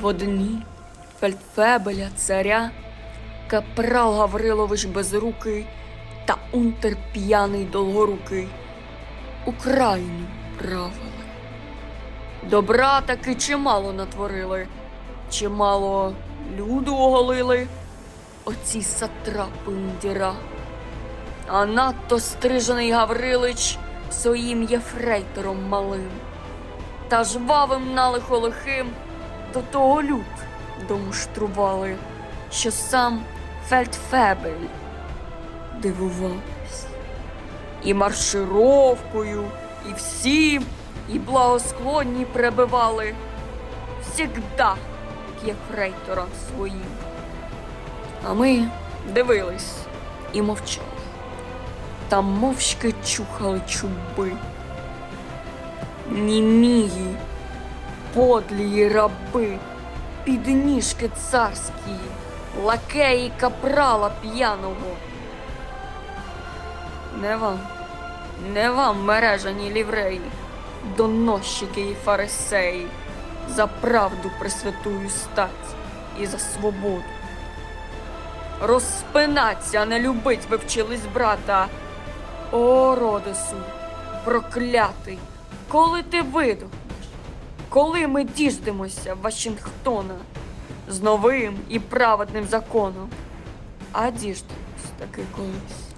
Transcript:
В одні фельдфебеля царя, капрал Гаврилович Безрукий та унтер п'яний долгорукий Україну правили. Добра таки чимало натворили, чимало люду оголили оці сатрапи ундіра. А надто стрижений Гаврилич своїм єфрейтором малим та жвавим налихо лихим до того люд домуштрували, що сам фельдфебель дивувався. І маршировкою, і всім, і благосклонні прибивали всігда єфрейторам своїм. А ми дивились і мовчали. Та мовчки чухали чуби. Німії, подлії раби, підніжки царські, лакеї капрала п'яного. Не вам, не вам, мережані лівреї, доносчики і фарисеї, за правду пресвятую стать і за свободу. Розпинаться, не любить ви вчились брата. О, Родесу, проклятий, коли ти видохнеш, коли ми діждемося Вашингтона з новим і праведним законом, а діждемось таки колись.